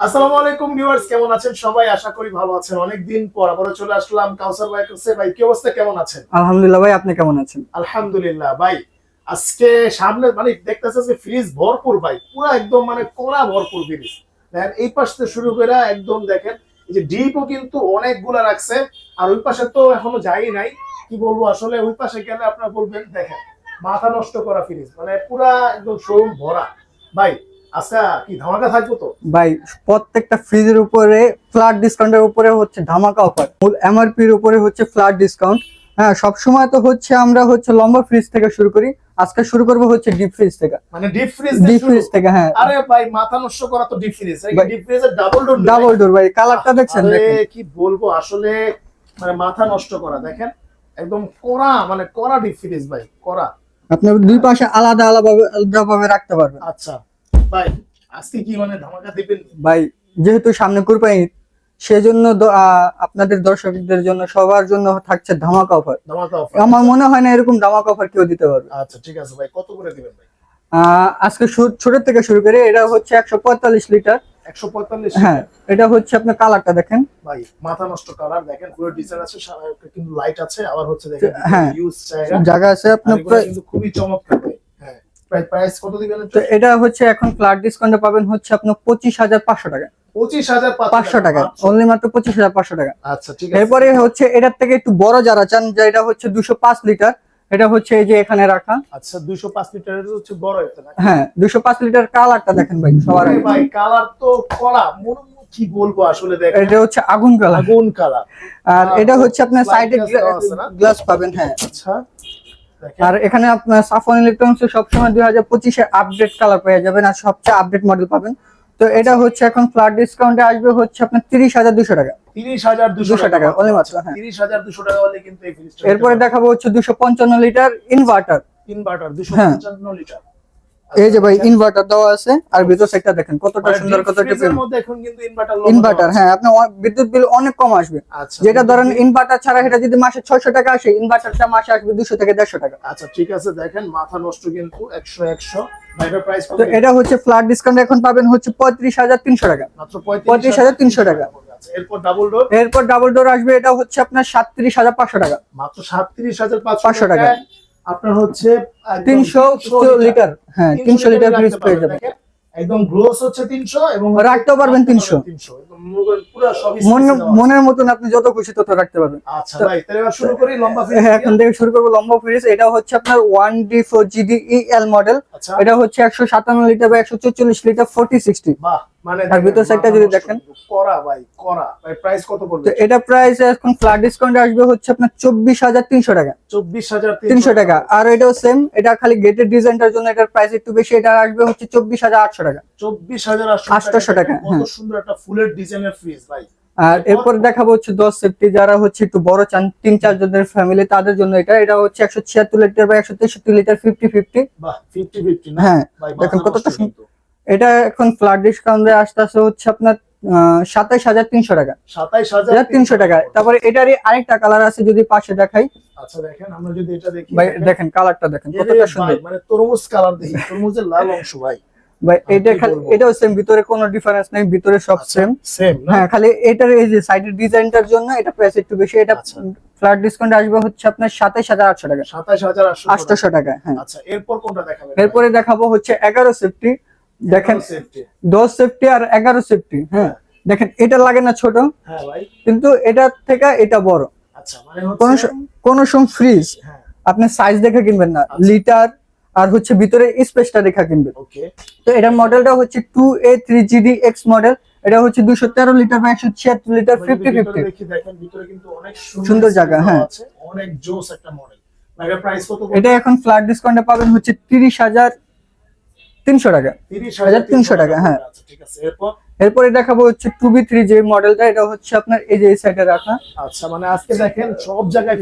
আসসালামু আলাইকুম ভিউয়ার্স কেমন আছেন সবাই? আশা করি ভালো আছেন। অনেকদিন পর আবারও চলে আসলাম কাউসার ভাই কাছে ভাই কি অবস্থা? কেমন আছেন? আলহামদুলিল্লাহ ভাই আপনি কেমন আছেন? আলহামদুলিল্লাহ ভাই আজকে সামনে মানে দেখতেছে যে ফ্রিজ ভরপুর ভাই পুরো একদম মানে কড়া ভরপুর ফ্রিজ দেখেন এই পাশ থেকে শুরু করে একদম দেখেন এই যে ডিপও কিন্তু অনেকগুলা রাখছে আর ওই পাশে তো এখনও যাই নাই। কি বলব আসলে ওই পাশে গেলে আপনারা বলবেন দেখেন মাথা নষ্ট করা ফ্রিজ মানে পুরা একদম শোরুম ভরা। ভাই আচ্ছা কি ধামাকা থাকব তো? ভাই প্রত্যেকটা ফ্রিজের উপরে ফ্ল্যাট ডিসকাউন্টের উপরে হচ্ছে ধামাকা অফার মূল এমআরপির উপরে হচ্ছে ফ্ল্যাট ডিসকাউন্ট হ্যাঁ সব সময় তো হচ্ছে আমরা হচ্ছে লম্বা ফ্রিজ থেকে শুরু করি। আজকে শুরু করব হচ্ছে ডিপ ফ্রিজ থেকে। মানে ডিপ ফ্রিজ ডিপ ফ্রিজ থেকে হ্যাঁ। আরে ভাই মাথা নষ্ট করা তো ডিপ ফ্রিজ ভাই, ডিপ ফ্রিজের ডাবল ডোর ডাবল ডোর ভাই কালারটা দেখছেন দেখেন। কি বলব আসলে মানে মাথা নষ্ট করা দেখেন। একদম কড়া মানে কড়া ডিপ ফ্রিজ ভাই কড়া। আপনি দুই পাশে আলাদা আলাদা আলাদা ভাবে রাখতে পারবেন। আচ্ছা। ভাই আজকে কি মানে ধামাকা দিবেন? ভাই যেহেতু সামনে কুরবানি সেজন্য আপনাদের দর্শকদের জন্য সবার জন্য থাকছে ধামাকা অফার ধামাকা অফার আমার মনে হয় না এরকম ধামাকা অফার কেউ দিতে পারবে। আচ্ছা ঠিক আছে ভাই কত করে দিবেন ভাই? আজকে ছোট থেকে শুরু করে এটা হচ্ছে একশো পঁয়তাল্লিশ লিটার একশো পঁয়তাল্লিশ হ্যাঁ এটা হচ্ছে আপনার কালারটা দেখেন। ভাই মাথা নষ্ট কালার দেখেন পুরো ডিজাইন আছে কিন্তু লাইট আছে আবার হচ্ছে দেখেন হ্যাঁ। জায়গা। আছে আপনার কিন্তু খুবই চমৎকার। প্রাইস কত দিবেন তো এটা হচ্ছে এখন ফ্ল্যাট ডিসকাউন্টে পাবেন হচ্ছে আপনার পঁচিশ হাজার পাঁচশো টাকা। পঁচিশ হাজার পাঁচশো টাকা। অনলি মাত্র পঁচিশ হাজার পাঁচশো টাকা। আচ্ছা ঠিক আছে। এরপরে হচ্ছে এটার থেকে একটু বড় যারা চান যে এটা হচ্ছে দুশো পাঁচ লিটার এটা হচ্ছে এই যে এখানে রাখা। আচ্ছা লিটারের হচ্ছে বড় এটা হ্যাঁ দুশো পাঁচ লিটার কালারটা দেখেন ভাই সবার আগে। ভাই কালার তো কড়া। কি বলব আসলে দেখেন। এটা হচ্ছে আগুন কালার। আগুন কালার। আর এটা হচ্ছে আপনার সাইডে? গ্লাস পাবেন হ্যাঁ। আচ্ছা। আর এখানে আপনার সাফন ইলেকট্রনিক্স সবসময় দুই হাজার পঁচিশে আপডেট কালার পেয়ে যাবেন আর সবচেয়ে আপডেট মডেল পাবেন। তো এটা হচ্ছে এখন ফ্ল্যাট ডিসকাউন্টে আসবে হচ্ছে আপনার তিরিশ হাজার দুশো টাকা। তিরিশ হাজার দুশো টাকা, only মাত্র, হ্যাঁ। তিরিশ হাজার দুশো টাকা হলে কিন্তু এরপরে দেখাবো হচ্ছে দুশো পঞ্চান্ন লিটার ইনভার্টার ইনভার্টার দুশো হ্যাঁ। পঞ্চান্ন লিটার এই যে ভাই ইনভার্টার দেওয়া আছে আর ভিতর সাইডটা দেখেন কতটা মানে সুন্দর কতটা ইনভার্টার হ্যাঁ আপনার বিদ্যুৎ বিল অনেক কম আসবে। আচ্ছা যেটা ধরেন ইনভার্টার ছাড়া এটা যদি মাসে ছয়শো টাকা আসে ইনভার্টারটা মাসে আসবে দুশো থেকে দেড়শো টাকা। আচ্ছা ঠিক আছে দেখেন মাথা নষ্ট কিন্তু একশো একশো। তো এটা হচ্ছে ফ্ল্যাট ডিসকাউন্ট এখন পাবেন হচ্ছে পঁয়ত্রিশ হাজার তিনশো টাকা। মাত্র পঁয়ত্রিশ হাজার তিনশো টাকা। এরপর ডাবল ডোর এরপর ডাবল ডোর আসবে এটা হচ্ছে আপনার সাতত্রিশ হাজার পাঁচশো টাকা। মাত্র সাতত্রিশ হাজার 500 পাঁচশো টাকা। আপনার হচ্ছে একদম তিনশো লিটার। হ্যাঁ তিনশো লিটার ফ্রিজ পেয়ে যাবেন। একদম গ্রোস হচ্ছে তিনশো এবং রাখতেও পারবেন 300 তিনশো। পুরো সবই মন space এ দেওয়া আছে। মনের মতন আপনি যত খুশি তত রাখতে পারবেন। আচ্ছা ভাই তাহলে শুরু করি লম্বা ফ্রিজ হ্যাঁ এখন থেকে শুরু করব লম্বা ফ্রিজ এটা হচ্ছে আপনার one D four G D L model এটা হচ্ছে একশো সাতান্ন লিটার বা একশো চল্লিশ লিটার ফোর্টি সিক্সটি বাহ মানে আর ভিতর দেখেন, side টা মাথা যদি দেখেন। করা ভাই করা। ভাই প্রাইস কত তো এটা প্রাইস এখন ফ্ল্যাট ডিসকাউন্ট আসবে হচ্ছে আপনার চব্বিশ হাজার তিনশো টাকা। চব্বিশ হাজার তিনশো টাকা। আর এটাও সেম এটা খালি গেটের ডিজাইনটার জন্য এটার প্রাইস একটু বেশি এটা আসবে হচ্ছে চব্বিশ হাজার আটশো টাকা। চব্বিশ হাজার 800 টাকা, কত। সুন্দর একটা ফুলের ডিজাইনের ফ্রিজ ভাই। আর এরপর দেখাবো হচ্ছে দশ সেফটি যারা হচ্ছে একটু বড় চান তিন চার জনের ফ্যামিলি তাদের জন্য এটা। এটা হচ্ছে একশো ছিয়াত্তর লিটার বা একশো তেষট্টি litre fifty fifty fifty fifty হ্যাঁ। দেখেন কতটা সুন্দর। এটা এখন ফ্ল্যাট ডিসকাউন্টে আসতে আসতে হচ্ছে আপনার সাতাইশ হাজার তিনশো টাকা। সাতাইশ হাজার তিনশো টাকা। তারপরে এটারই আরেকটা কালার আছে যদি পাশে দেখাই। আচ্ছা দেখেন আমরা যদি এটা দেখি ভাই দেখেন, দেখেন কালারটা দেখেন কতটা সুন্দর। মানে তরমুজ কালার দেখি তরমুজের লাল অংশ ভাই। ভাই এটা খালি এটাও সেম ভিতরে কোনো ডিফারেন্স নেই ভিতরে সব সেম সেম হ্যাঁ খালি এটার এই যে সাইডের ডিজাইনটার জন্য এটা প্রাইস একটু বেশি। এটা আচ্ছা। ফ্ল্যাট ডিসকাউন্ট আসবে হচ্ছে আপনার সাতাইশ হাজার আটশো টাকা। সাতাইশ হাজার আটশো টাকা। হ্যাঁ। আচ্ছা এরপর কোনটা দেখাবেন? এরপরে দেখাবো হচ্ছে এগারো সেফটি দেখেন দশ সেফটি আর এগারো সেফটি হ্যাঁ? দেখেন এটা লাগে না ছোট হ্যাঁ কিন্তু এটার থেকে এটা বড়। আচ্ছা মানে কোন কোন সময় ফ্রিজ হ্যাঁ। আপনি সাইজ দেখে কিনবেন না আচ্ছা। লিটার আর হচ্ছে ভিতরে স্পেসটা দেখা কিনবেন। তো এটার মডেলটা হচ্ছে two A three G D X model এটা হচ্ছে দুশো তেরো লিটার বা একশো ছিয়াত্তর লিটার ফিফটি ফিফটি সুন্দর জায়গা, হ্যাঁ। অনেক জোস একটা মডেল এটা এখন ফ্ল্যাট ডিসকাউন্টে পাবেন হচ্ছে তিরিশ হাজার তিনশো টাকা। হাজার তিনশো টাকা, হ্যাঁ। আচ্ছা এরপর? দেখাবো হচ্ছে টু বি থ্রি যে মডেলটা এটা হচ্ছে আপনার এই যে এই সাইডে রাখা। আচ্ছা মানে আজকে দেখেন সব জায়গায়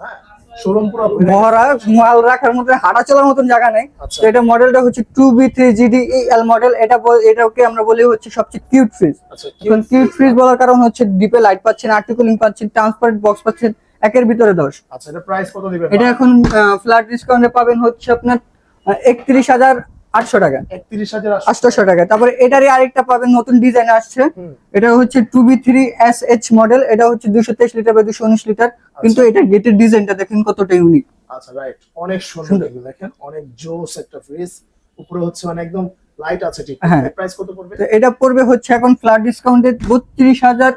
হ্যাঁ শোরুম পুরো ভরে গেছে। মহড়া মাল রাখার মধ্যে হাঁটা চলার মতন জায়গা নেই। আচ্ছা। এটা মডেলটা হচ্ছে two B three G D L model এটা এটাকে আমরা বলি হচ্ছে সবচেয়ে কিউট ফ্রিজ এখন কিউট ফ্রিজ বলার কারণ হচ্ছে ডিপে লাইট পাচ্ছেন আর্টিকুলিং পাচ্ছেন ট্রান্সপারেন্ট বক্স পাচ্ছেন একের ভিতরে দশ। আচ্ছা এটা প্রাইস কত দিবেন? এটা এখন ফ্ল্যাট ডিসকাউন্টে পাবেন হচ্ছে আপনার একত্রিশ হাজার আটশো টাকা। আটশোশো টাকা। তারপরে এটারই আরেকটা পাবেন নতুন ডিজাইন আসছে। এটা হচ্ছে two B three S H model এটা হচ্ছে দুশো তেইশ লিটার বা দুশো উনিশ লিটার। কিন্তু এটা গেটের ডিজাইনটা দেখেন কতটা ইউনিক আচ্ছা রাইট অনেক সুন্দর। দেখেন। অনেক জোস একটা ফ্রিজ উপরে হচ্ছে মানে একদম লাইট আছে ঠিক। হ্যাঁ। প্রাইস কত পড়বে? এটা পড়বে হচ্ছে এখন ফ্ল্যাট ডিসকাউন্টে বত্রিশ হাজার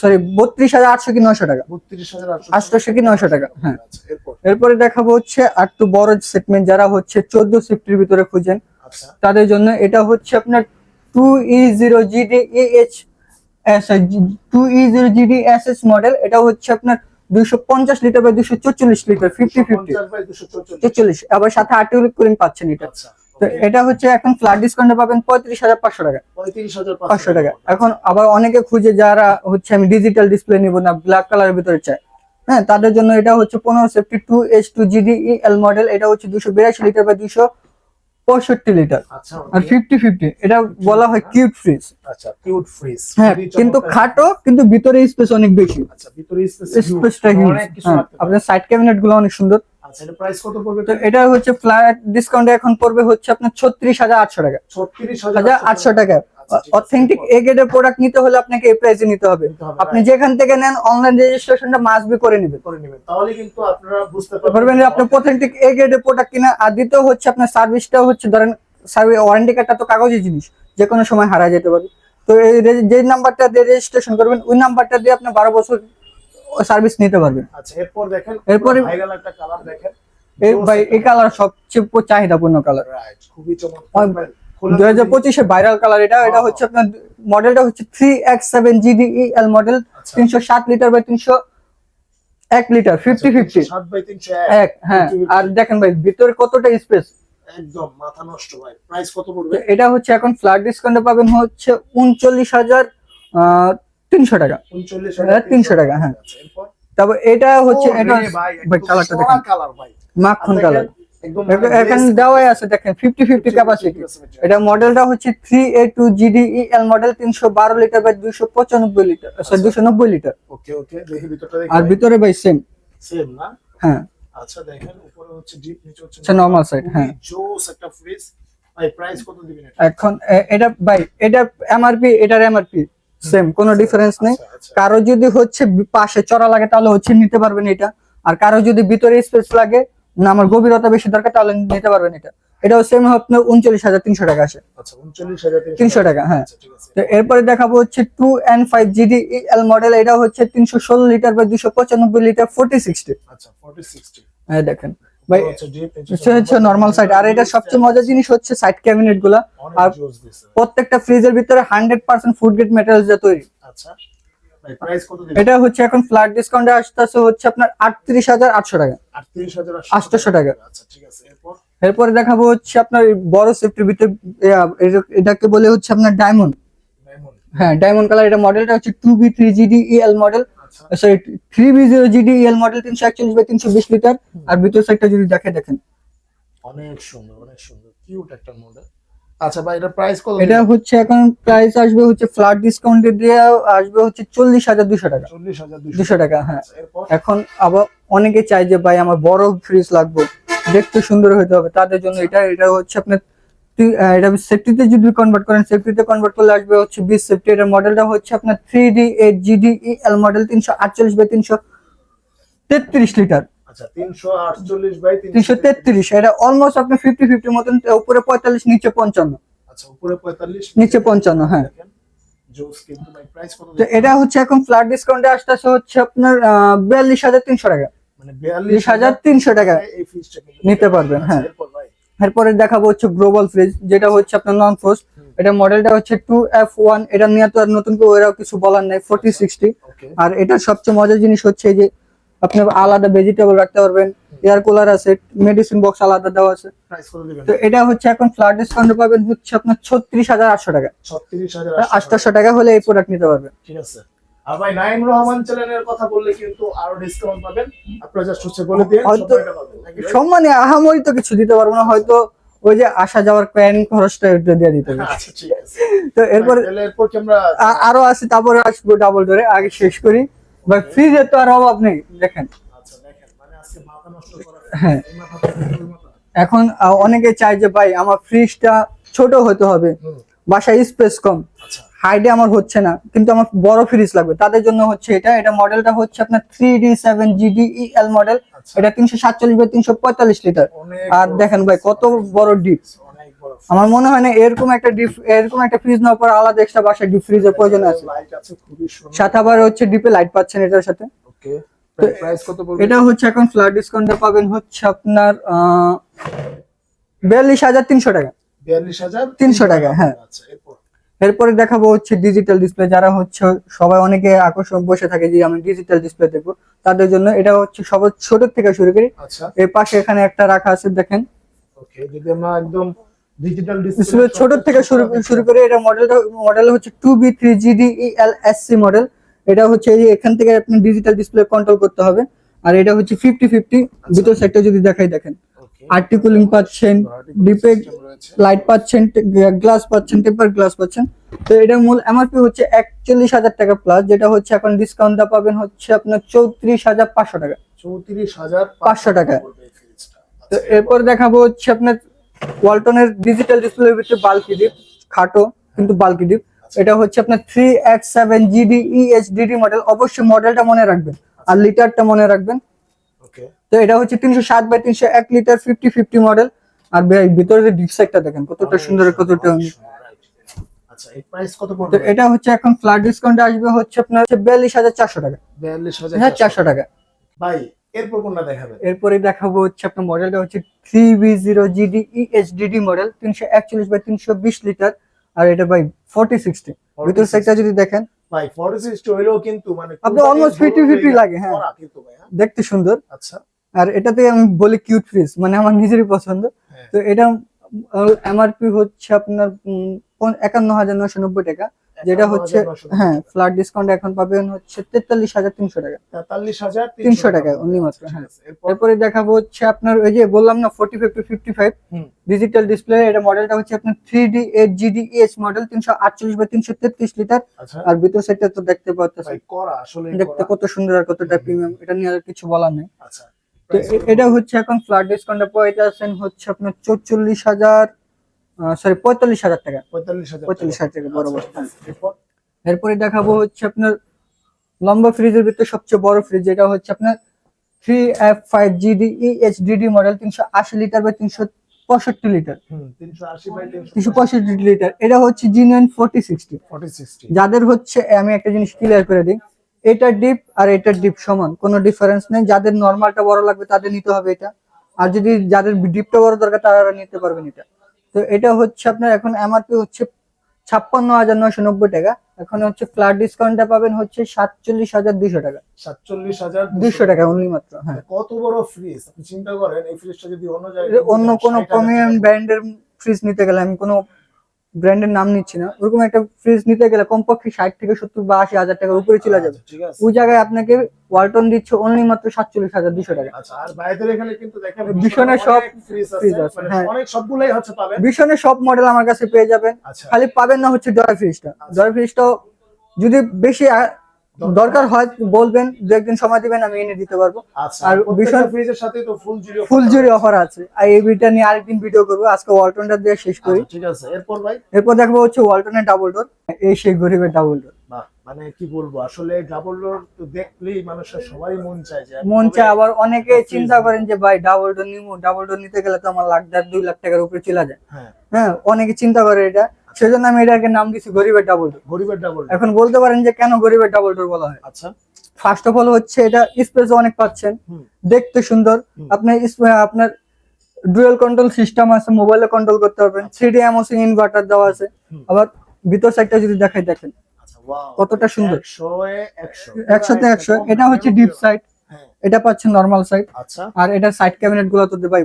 সরি বত্রিশ হাজার আটশো কি নয়শো টাকা? বত্রিশ হাজার আটশোশো কি নয়শো টাকা হ্যাঁ। আচ্ছা এরপরে? দেখাবো হচ্ছে একটু বড় সেগমেন্ট যারা হচ্ছে চোদ্দ সিফটির ভিতরে খুঁজেন আচ্ছা। তাদের জন্য এটা হচ্ছে আপনার two E zero G D H two E zero G D S S model এটা হচ্ছে আপনার দুইশো পঞ্চাশ লিটার বা দুশো চল্লিশ লিটার ফিফটি ফিফটি 250 বাই 244 চল্লিশ আবার সাথে আর্টিকুলেট কুলিং পাচ্ছেন এটা। আচ্ছা তো এটা হচ্ছে এখন ফ্ল্যাট ডিসকাউন্টে পাবেন পঁয়ত্রিশ হাজার পাঁচশো টাকা। পাঁচশো টাকা এখন আবার অনেকে খুঁজে যারা হচ্ছে আমি ডিজিটাল ডিসপ্লে নিব না ব্ল্যাক কালারের ভিতরে চাই। হ্যাঁ তাদের জন্য এটা হচ্ছে পনেরো safety two H two G D L model এটা হচ্ছে দুশো বিরাশি লিটার বা দুশো পঁয়ষট্টি লিটার আচ্ছা আর ফিফটি ফিফটি এটা বলা হয় কিউট ফ্রিজ আচ্ছা কিউট ফ্রিজ হ্যাঁ কিন্তু খাটো কিন্তু ভিতরে স্পেস অনেক বেশি। আচ্ছা ভিতরে স্পেসটা হিউজ অনেক কিছু হ্যাঁ। আপনার সাইড ক্যাবিনেটগুলো অনেক সুন্দর। আচ্ছা এটা প্রাইস কত পড়বে? এটা হচ্ছে ফ্ল্যাট ডিসকাউন্টে এখন পড়বে হচ্ছে আপনার টাকা। 36000 টাকা। ঠিক আছে। অথেন্টিক এ গ্রেডের প্রোডাক্ট নিতে হলে আপনাকে এই প্রাইসে নিতে হবে। আপনি যেখান থেকে নেন অনলাইন রেজিস্ট্রেশনটা মাস্ট বি করে নেবেন। করে নেবেন। তাহলে কিন্তু আপনারা বুঝতে পারবেন যে আপনি অথেন্টিক এ গ্রেডের প্রোডাক্ট কিনা আর দ্বিতীয় হচ্ছে আপনার সার্ভিসটা হচ্ছে ধরেন সার্ভিস ওয়ারেন্টি কার্ডটা তো কাগজের জিনিস যে কোনো সময় হারা যেতে পারে। তো এই যে নাম্বারটা দিয়ে রেজিস্ট্রেশন করবেন ওই নাম্বারটা দিয়ে আপনি বারো বছর সার্ভিস নিতে পারবেন। আচ্ছা এরপর দেখেন এরপরে- ভাইরাল একটা কালার দেখেন। এই ভাই এই কালার সবচেয়ে চাহিদাপূর্ণ কালার রাইট খুবই চমৎকার। ভাইরাল কালার এটা এটা হচ্ছে আপনার মডেলটা হচ্ছে three X seven G D L model আচ্ছা। তিনশো সাত লিটার বাই লিটার বাই এক। হ্যাঁ। আর দেখেন ভাই ভিতরে কতটা স্পেস একদম মাথা নষ্ট ভাই। প্রাইস কত পড়বে? এটা হচ্ছে এখন ফ্ল্যাট ডিসকাউন্টে পাবেন হচ্ছে উনচল্লিশ হাজার তিনশো টাকা। 300 টাকা, হ্যাঁ। আচ্ছা, তারপর এটা হচ্ছে এটা কালারটা দেখেন। মাখন কালার দেখেন, এখানে দেওয়াই আছে দেখেন ফিফটি ফিফটি ক্যাপাসিটি এটা মডেলটা হচ্ছে three A two G D L model তিনশো বারো লিটার বাই দুশো পঁচানব্বই লিটার সরি দুশো নব্বই লিটার আর ভিতরে ভাই সেম সেম না? হ্যাঁ। আচ্ছা দেখেন উপরে হচ্ছে ডিপ নিচে হচ্ছে আচ্ছা, হ্যাঁ। জোস একটা ফ্রিজ ভাই প্রাইস কত দিবেন এটা? এখন এটা ভাই এটা এমআরপি এটার এমআরপি সেম কোনো ডিফারেন্স নেই। আচ্ছা, আচ্ছা। কারও যদি হচ্ছে পাশে চড়া লাগে তাহলে হচ্ছে নিতে পারবেন এটা। আর কারও যদি ভিতরে স্পেস লাগে না আমার গভীরতা বেশি দরকার তাহলে নিতে পারবেন এটা। এটাও সেম আপনার উনচল্লিশ হাজার তিনশো টাকা আসে। আচ্ছা হাজার 300 টাকা, হ্যাঁ। আচ্ছা, আছে। তো এরপরে দেখাবো হচ্ছে two N five G D L model এটা হচ্ছে তিনশো ষোলো লিটার বা দুশো পঁচানব্বই লিটার ফোর্টি সিক্সটি আচ্ছা ফর্টি সিক্সটি হ্যাঁ দেখেন। ভাই হচ্ছে ডিপ নিচে হচ্ছে হচ্ছে নর্মাল সাইড আর এটা সবচেয়ে মজার জিনিস হচ্ছে সাইড ক্যাবিনেটগুলা। আর প্রত্যেকটা ফ্রিজের ভিতরে hundred percent food grade materials দিয়ে তৈরি। আচ্ছা। এটা হচ্ছে এখন ফ্ল্যাট ডিসকাউন্টে আসতেছে হচ্ছে আপনার আটত্রিশ হাজার আটশো টাকা। আটত্রিশ হাজার 800 টাকা। আচ্ছা এরপর? দেখাবো হচ্ছে আপনার বড় সেফটির ভিতরে এটাকে বলে হচ্ছে আপনার ডায়মন্ড হ্যাঁ ডায়মন্ড কালার এটা মডেলটা হচ্ছে two B three G D model আচ্ছা sorry three B zero G D L model তিনশো একচল্লিশ বাই তিনশো বিশ লিটার আর ভিতর সাইডটা যদি দেখে দেখেন। অনেক সুন্দর অনেক সুন্দর কিউট একটা মডেল আচ্ছা ভাই এটা প্রাইস কত এটা হচ্ছে এখন প্রাইস আসবে হচ্ছে ফ্ল্যাট ডিসকাউন্টে দিয়ে আসবে হচ্ছে চল্লিশ হাজার দুশো টাকা। চল্লিশ হাজার দুশো টাকা হ্যাঁ। আচ্ছা, এখন আবার অনেকে চাই যে ভাই আমার বড় ফ্রিজ লাগবে দেখতে সুন্দর হতে হবে। তাদের জন্য এটা এটা হচ্ছে আপনার আহ, এটা সেফটিতে যদি কনভার্ট করেন সেফটিতে কনভার্ট করলে আসবে হচ্ছে বিশ সেফটি এটার মডেলটা হচ্ছে আপনার three D eight G D L model তিনশো আটচল্লিশ বাই তিনশো তেত্রিশ লিটার আচ্ছা তিনশো বাই তিনশো তেত্রিশ। এটা অলমোস্ট আপনার ফিফটি ফিফটি মতন উপরে পঁয়তাল্লিশ নিচে পঞ্চান্ন। আচ্ছা নিচে পঞ্চান্ন হ্যাঁ। এটা হচ্ছে এখন ফ্ল্যাট ডিসকাউন্টে আসতেছে হচ্ছে আপনার বিয়াল্লিশ হাজার তিনশো টাকা। মানে বিশ হাজার তিনশো টাকা। নিতে পারবেন, আচ্ছা, হ্যাঁ। এরপর দেখাবো হচ্ছে গ্লোবাল ফ্রিজ যেটা হচ্ছে আপনার নন ফ্রোস্ট এটা মডেলটা হচ্ছে টু এফ ওয়ান এটা নিয়ে তো আর নতুন করে ওরাও কিছু বলার নাই ফোর্টি সিক্সটি আর এটা সবচেয়ে মজার জিনিস হচ্ছে যে আপনি আলাদা ভেজিটেবল রাখতে পারবেন এয়ার কুলার আছে মেডিসিন বক্স আলাদা দেওয়া আছে। তো এটা হচ্ছে এখন ফ্ল্যাট ডিসকাউন্ট পাবেন হচ্ছে আপনার ছত্রিশ হাজার আটশো টাকা। আটশোশো টাকা। হলে এই প্রোডাক্ট নিতে পারবেন। ঠিক আছে। আর ভাই নাইম রহমান চ্যানেলের কথা বললে কিন্তু আরও ডিসকাউন্ট পাবেন। আপনারা জাস্ট হচ্ছে বলে দিন হয়তো- সম্মানে আহামরি তো কিছু দিতে পারব না হয়তো ওই যে আসা যাওয়ার প্যান খরচটা একটু দিয়ে দিতে হবে। আচ্ছা তো এরপর এরপর কি আমরা আরও আছে তারপরে আসব ডাবল ধরে আগে শেষ করি। বা ফ্রিজের তো আর অভাব নেই দেখেন। আচ্ছা মানে হ্যাঁ। এখন অনেকে চায় যে ভাই আমার ফ্রিজটা ছোট হতে হবে। বাসায় স্পেস কম। আচ্ছা। হাইডে আমার হচ্ছে না কিন্তু আমার বড় ফ্রিজ লাগবে। তাদের জন্য হচ্ছে এটা এটা মডেলটা হচ্ছে আপনার three D seven G D L model এটা তিনশো সাতচল্লিশ বাই তিনশো পঁয়তাল্লিশ লিটার আর দেখেন ভাই কত বড় ডিপ আমার মনে হয় না এরকম একটা ডিপ এরকম একটা ফ্রিজ নেওয়ার পর আলাদা এক্সট্রা বাসায় ডিপ ফ্রিজের প্রয়োজন আছে। সাথে আবার হচ্ছে ডিপে লাইট পাচ্ছেন এটার সাথে। এটা হচ্ছে এখন ফ্ল্যাট ডিসকাউন্টে পাবেন হচ্ছে আপনার বিয়াল্লিশ হাজার তিনশো টাকা। বিয়াল্লিশ হাজার? 300 টাকা, হ্যাঁ। আচ্ছা এরপর? এরপরে দেখাবো হচ্ছে ডিজিটাল ডিসপ্লে যারা হচ্ছে সবাই অনেকে আকর্ষণ বসে থাকে যে আমি ডিজিটাল ডিসপ্লে দেখব তাদের জন্য এটা হচ্ছে সবার ছোট থেকে শুরু করি। আচ্ছা। এর পাশে এখানে একটা রাখা আছে দেখেন। ওকে যদি আমরা একদম ডিজিটাল ডিসপ্লে ছোট থেকে শুরু শুরু করে এটা মডেলটা মডেল হচ্ছে two B three G D L S C model এটা হচ্ছে এই এখান থেকে আপনি ডিজিটাল ডিসপ্লে কন্ট্রোল করতে হবে। আর এটা হচ্ছে ফিফটি ফিফটি ভিতর সাইডটা যদি দেখাই দেখেন। আর্টিকুলিং পাচ্ছেন ডিপে লাইট পাচ্ছেন গ্লাস পাচ্ছেন টেম্পার গ্লাস পাচ্ছেন। তো এটার মূল এমআরপি হচ্ছে একচল্লিশ হাজার টাকা প্লাস যেটা হচ্ছে এখন ডিসকাউন্টটা পাবেন হচ্ছে আপনার চৌত্রিশ হাজার পাঁচশো টাকা। চৌত্রিশ হাজার 500 টাকা। তো এরপর দেখাবো হচ্ছে আপনার ওয়ালটনের ডিজিটাল ডিসপ্লের ভিতরে বাল্কি ডিপ খাটো কিন্তু বাল্কি ডিপ এটা হচ্ছে আপনার three X seven G D E H D D model অবশ্যই মডেলটা মনে রাখবেন। আর লিটারটা মনে রাখবেন। তো এটা হচ্ছে তিনশো সাত বাই তিনশো এক লিটার ফিফটি ফিফটি মডেল আর ভাই ভিতরে যে ডিপ সাইডটা দেখেন কতটা সুন্দর কতটা আচ্ছা এই প্রাইস কত তো পড়বে এটা হচ্ছে এখন ফ্ল্যাট ডিসকাউন্টে আসবে হচ্ছে আপনার বিয়াল্লিশ হাজার চারশো টাকা। বিয়াল্লিশ হাজার হ্যাঁ চারশো। টাকা। ভাই এরপর কোনটা দেখাবেন? এরপরে দেখাবো হচ্ছে আপনার মডেলটা হচ্ছে three B zero G D E H D D model তিনশো একচল্লিশ বাই তিনশো বিশ লিটার আর এটা বাই ফোর্টি সিক্সটি ভিতর সাইডটা যদি দেখেন। ভাই ফর্টি সিক্সটি হইলেও কিন্তু মানে আপনি almost 50-50 লাগে, হ্যাঁ। হ্যাঁ? দেখতে সুন্দর। আচ্ছা। আর এটাতে আমি বলি কিউট ফ্রিজ মানে আমার নিজেরই পছন্দ। হ্যাঁ। তো এটা এমআরপি হচ্ছে আপনার একান্ন হাজার নশো নব্বই টাকা যেটা হচ্ছে হ্যাঁ ফ্ল্যাট ডিসকাউন্ট এখন পাবেন হচ্ছে তেতাল্লিশ হাজার তিনশো টাকা। তেতাল্লিশ হাজার 300 টাকা, only মাত্র, হ্যাঁ। এরপরে? দেখাবো হচ্ছে আপনার ওই যে বললাম না forty five two fifty five digital display এটা মডেলটা হচ্ছে আপনার three D eight G D S model তিনশো আটচল্লিশ বা তিনশো তেত্রিশ লিটার আচ্ছা। আর ভিতর সাইডটা তো দেখতে পাচ্ছেন দেখতে কত সুন্দর আর কতটা প্রিমিয়াম এটা নিয়ে আর কিছু বলার নেই। আচ্ছা। তো এটা হচ্ছে এখন ফ্ল্যাট ডিসকাউন্টে পয়টা আছেন হচ্ছে আপনার চৌচল্লিশ হাজার সরি পঁয়তাল্লিশ হাজার টাকা। পঁয়তাল্লিশ হাজার পঁয়তাল্লিশ হাজার টাকা আচ্ছা, এরপর? এরপরে দেখাবো হচ্ছে আপনার লম্বা ফ্রিজের ভিতরে সবচেয়ে বড় ফ্রিজ যেটা হচ্ছে আপনার three F five G D E H D D model তিনশো আশি লিটার বা তিনশো পঁয়ষট্টি লিটার তিনশো পঁয়ষট্টি। লিটার এটা হচ্ছে জিনিয়ন ফর্টি সিক্সটি যাদের হচ্ছে আমি একটা জিনিস ক্লিয়ার করে দিই এটার ডিপ আর এটার ডিপ সমান কোনো ডিফারেন্স নেই। যাদের নর্মালটা বড় লাগবে তাদের নিতে হবে এটা। আর যদি যাদের ডিপটা বড় দরকার তারা নিতে পারবেন এটা। তো এটা হচ্ছে আপনার এখন এমআরপি হচ্ছে ছাপ্পান্ন হাজার নয়শো নব্বই টাকা। এখন হচ্ছে ফ্ল্যাট ডিসকাউন্টটা পাবেন হচ্ছে সাতচল্লিশ হাজার দুইশো টাকা। সাতচল্লিশ হাজার দুইশো টাকা অনলি মাত্র হ্যাঁ। কত বড় ফ্রিজ আপনি চিন্তা করেন এই ফ্রিজটা যদি অন্য জায়গায় অন্য কোনো 60,000 প্রিমিয়াম ব্র্যান্ডের ফ্রিজ নিতে গেলে আমি কোনো ব্র্যান্ডের নাম নিচ্ছি না ওরকম একটা ফ্রিজ নিতে গেলে কমপক্ষে ষাট থেকে সত্তর বা আশি হাজার টাকার উপরে চলে যাবে। আচ্ছা, ওই জায়গায় আপনাকে ওয়ালটন দিচ্ছে অনলি মাত্র সাতচল্লিশ হাজার দুশো টাকা। অনেক সব ফ্রিজ আছে মানে হ্যাঁ। সব মডেল আমার কাছে পেয়ে যাবেন। আচ্ছা। খালি পাবেন না হচ্ছে ড্রয় ফ্রিজটা ড্রয় ফ্রিজটা যদি বেশি দরকার। হয় বলবেন দু একদিন সময় দিবেন আমি এনে দিতে পারব। আচ্ছা আর ফ্রিজের সাথে তো ফুল জুড়ি ফুল জুড়ি অফার আছে। আর এই ভিডিওটা নিয়ে আরেকদিন ভিডিও করব। আজকে ওয়ালটনটা দিয়ে শেষ করি। ঠিক আছে। এরপর ভাই? এরপর দেখব হচ্ছে ওয়ালটনের ডাবল ডোর এই সেই গরিবের ডাবল ডোর মানে কি বলব আসলে ডাবল ডোর তো দেখলেই মানুষের সবাই মন চায় যে মন চায়। আবার অনেকে চিন্তা করেন যে ভাই ডাবল ডোর নিবো ডাবল ডোর নিতে গেলে তো আমার লাখ দেড় দুই লাখ টাকার উপরে চলে যায়। হ্যাঁ। হ্যাঁ অনেকে চিন্তা করে এটা। সেজন্য আমি এটাকে নাম দিচ্ছি গরিবের ডাবল ডোর গরিবের ডাবল এখন বলতে পারেন যে কেন গরিবের ডাবল ডোর বলা হয়? আচ্ছা। ফার্স্ট অফ অল হচ্ছে এটা স্পেস অনেক পাচ্ছেন। দেখতে সুন্দর। আপনি আপনার ডুয়েল কন্ট্রোল সিস্টেম আছে মোবাইলে কন্ট্রোল করতে পারবেন। থ্রি ডি এমওসি ইনভার্টার দেওয়া আছে। আবার ভিতর সাইডটা যদি দেখাই দেখেন। আচ্ছা কতটা সুন্দর। একশোতে একশো। এটা হচ্ছে ডিপ সাইড এটা পাচ্ছেন নরমাল সাইড আচ্ছা। আর এটা সাইড ক্যাবিনেটগুলো তো ভাই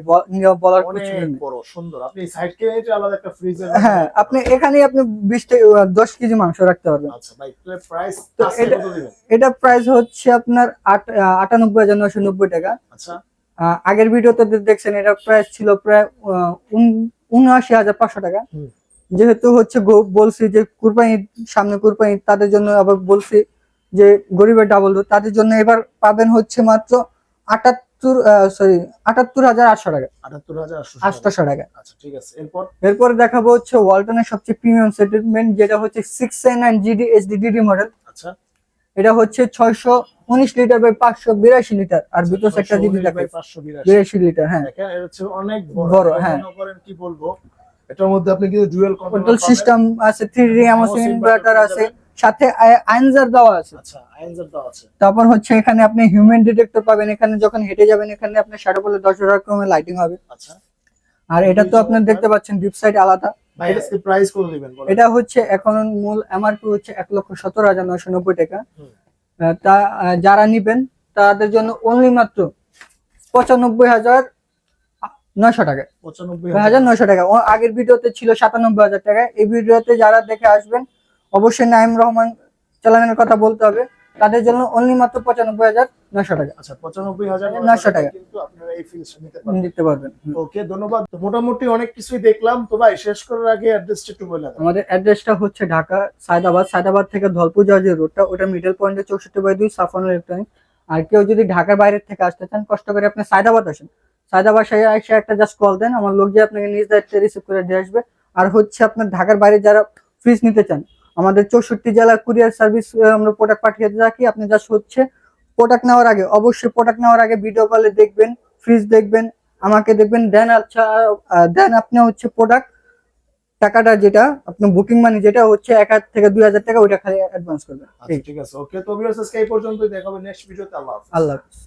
বলার কিছু নেই। বড় সুন্দর। আপনি সাইড আলাদা একটা ফ্রিজের হ্যাঁ আপনি এখানে আপনি বিশ থেকে দশ কেজি মাংস রাখতে পারবেন। আচ্ছা ভাই প্রাইস এটা- এটা প্রাইস হচ্ছে আপনার আট আহ, আটানব্বই হাজার নশো নব্বই টাকা। আচ্ছা। আগের ভিডিওতে দেখছেন এটা প্রাইস ছিল প্রায় আহ, উন- উনআশি হাজার পাঁচশো টাকা। যেহেতু হচ্ছে বলছি যে কুরবানি সামনে কুরবানি তাদের জন্য আবার বলছি যে গরিবের ডাবল তাদের জন্য এবার পাবেন হচ্ছে মাত্র আটা আটাত্তর সরি আটাত্তর হাজার আটশো টাকা। আটাত্তর হাজার আটশো টাকা। আচ্ছা ঠিক আছে। এরপর? এরপরে দেখাবো হচ্ছে ওয়ালটনের সবচেয়ে প্রিমিয়াম সেটেলমেন্ট যেটা হচ্ছে six nine G D H D D D model আচ্ছা। এটা হচ্ছে ছয়শো উনিশ লিটার বাই পাঁচশো বিরাশি লিটার আর ভিতর একটা জিবি বিরাশি। লিটার হ্যাঁ। হচ্ছে অনেক বড়, হ্যাঁ। কি বলব? এটার মধ্যে আপনি কিন্তু ডুয়েল কন্ট্রোল সিস্টেম আছে থ্রি ডি এমোসি ইনভার্টার আছে। সাথে আইনজার দেওয়া আছে। আচ্ছা আইনজার দাও আছে। তারপর হচ্ছে এখানে আপনি হিউম্যান ডিটেক্টর পাবেন। এখানে যখন হেঁটে যাবেন এখানে আপনার শ্যাডো বলে দশ হাজার ক্রমে লাইটিং হবে। আচ্ছা। আর এটা তো আপনার দেখতে পাচ্ছেন ডিপ সাইড আলাদা। প্রাইস কত দিবেন এটা হচ্ছে এখন মূল এমআরপি হচ্ছে এক লক্ষ সতেরো হাজার নয়শো নব্বই টাকা। তা যারা নিবেন তাদের জন্য অনলি মাত্র পঁচানব্বই হাজার নয়শো টাকা। পঁচানব্বই হাজার। নয়শো টাকা। আগের ভিডিওতে ছিল সাতানব্বই হাজার টাকা। এই ভিডিওতে যারা দেখে আসবেন অবশ্যই নাইম রহমান চালানের কথা বলতে হবে। তাদের জন্য অনলি মাত্র পঁচানব্বই হাজার নয়শো টাকা। আচ্ছা পঁচানব্বই হাজার নয়শো টাকা। কিন্তু আপনারা এই ফিলসটা নিতে পারবেন। দিতে পারবেন। হুম। ওকে ধন্যবাদ। মোটামুটি অনেক কিছুই দেখলাম। তো ভাই শেষ করার আগে অ্যাড্রেসটা একটু বলে আমাদের অ্যাড্রেসটা হচ্ছে ঢাকা সায়দাবাদ। সায়দাবাদ থেকে ধলপুর যাওয়ার যে রোডটা ওটা মিডল পয়েন্টে চৌষট্টি বাই দুই সাফন ইলেকট্রনিক আর কেউ যদি ঢাকার বাইরের থেকে আসতে চান কষ্ট করে আপনি সায়দাবাদ আসেন। সায়দাবাদ এসে এসে একটা জাস্ট কল দেন। আমার লোক যে আপনাকে নিজ দায়িত্বে রিসিভ করে দিয়ে আসবে। আর হচ্ছে আপনার ঢাকার বাইরে যারা ফ্রিজ নিতে চান আমাদের চৌষট্টি জেলার কুরিয়ার সার্ভিস আমরা প্রোডাক্ট পাঠিয়ে রাখি আপনি জাস্ট হচ্ছে প্রোডাক্ট নেওয়ার আগে অবশ্যই প্রোডাক্ট নেওয়ার আগে ভিডিও কলে দেখবেন ফ্রিজ দেখবেন আমাকে দেখবেন দেন আচ্ছা দেন আপনি হচ্ছে প্রোডাক্ট টাকাটা যেটা আপনি বুকিং মানি যেটা হচ্ছে এক হাজার থেকে দুই হাজার টাকা ওইটা খালি অ্যাডভান্স করবেন। আচ্ছা ঠিক আছে। ওকে তো ভিউয়ার্স আজকে এই পর্যন্তই। দেখাবে নেক্সট ভিডিওতে আল্লাহ আল্লাহ হাফিজ।